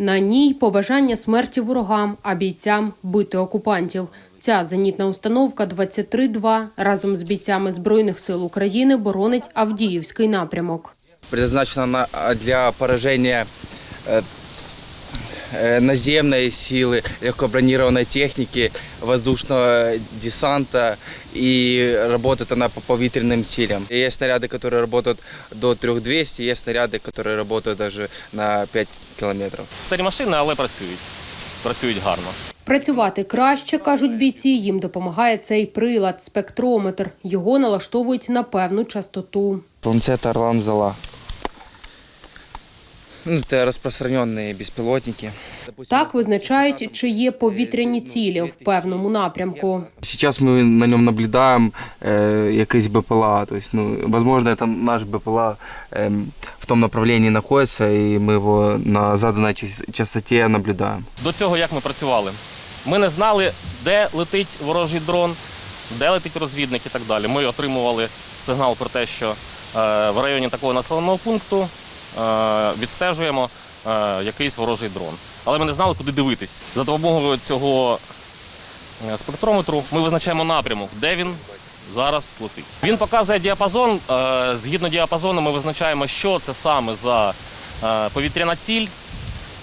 На ній побажання смерті ворогам, а бійцям бити окупантів. Ця зенітна установка 23-2 разом з бійцями Збройних сил України боронить Авдіївський напрямок. Призначена на, для поражения э, э, наземной силы, легкобронированной техники, воздушного десанта и работает она по повітрянным силам. Есть снаряды, которые работают до 3200, есть снаряды, которые работают даже на 5 километров. Старі машини, але працюють. Працюють гарно. Працювати краще, кажуть бійці, їм допомагає цей прилад, спектрометр. Його налаштовують на певну частоту. Планшет Орлан Зала. Ну, это распространенные беспилотники. Допустим, Так визначають, чи є повітряні цілі в певному напрямку. Сейчас мы на нем наблюдаем э, якийсь БПЛА. То есть, ну, возможно, это наш БПЛА эм, в том направлении находится, и мы его на заданной час- частоте наблюдаем. До цього як ми працювали? Ми не знали, де летить ворожий дрон, де летить розвідник і так далі. Ми отримували сигнал про те, що е, в районі такого населеного пункту е, відстежуємо е, якийсь ворожий дрон. Але ми не знали, куди дивитись. За допомогою цього е, спектрометру ми визначаємо напрямок, де він зараз летить. Він показує діапазон. е, Згідно діапазону, ми визначаємо, що це саме за е, повітряна ціль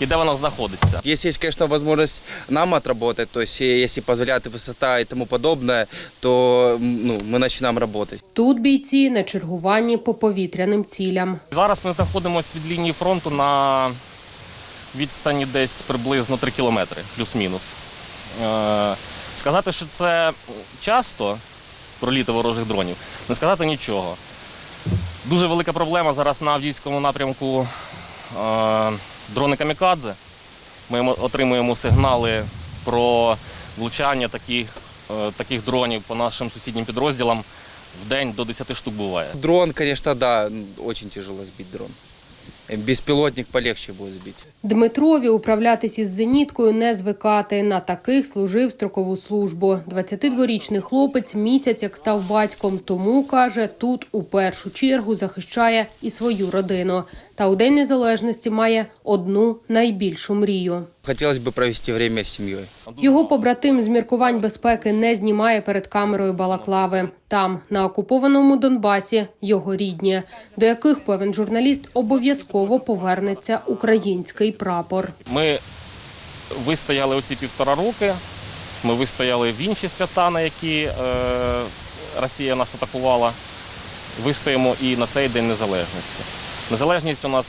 і де вона знаходиться. Если есть, конечно, возможность нам отработать, то есть э, если позволяет высота и тому подобное, то м, ну, мы начинаем работать. Тут бійці на чергуванні по повітряним цілям. Зараз ми знаходимося від лінії фронту на відстані десь приблизно 3 кілометри, плюс-мінус. Е, Сказати, що це часто проліти ворожих дронів, не сказати нічого. Дуже велика проблема зараз на Авдіївському напрямку е, дрони камікадзе. Ми отримуємо сигнали про влучання таких, е, таких дронів по нашим сусіднім підрозділам. В день до 10 штук буває. Дрон, звісно, да, дуже тяжело збити дрон. Э, полегше буде збити. Дмитрові управлятись із зеніткою не звикати. На таких служив строкову службу. 22-річний хлопець місяць як став батьком, тому каже, тут у першу чергу захищає і свою родину. Та у день незалежності має одну найбільшу мрію. Хотелось бы провести время с семьей. Його побратим з міркувань безпеки не знімає перед камерою балаклави. Там, на окупованому Донбасі, його рідні, до яких певен журналіст обов'язково повернеться український прапор. Ми вистояли оці півтора роки. Ми вистояли в інші свята, на які е, Росія нас атакувала. Вистоїмо і на цей День Незалежності. Незалежність у нас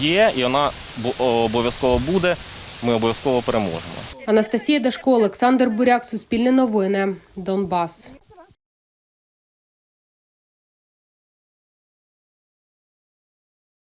є, і вона обов'язково буде. Ми обов'язково переможемо. Анастасія Дашко, Олександр Буряк, Суспільне новини, Донбас.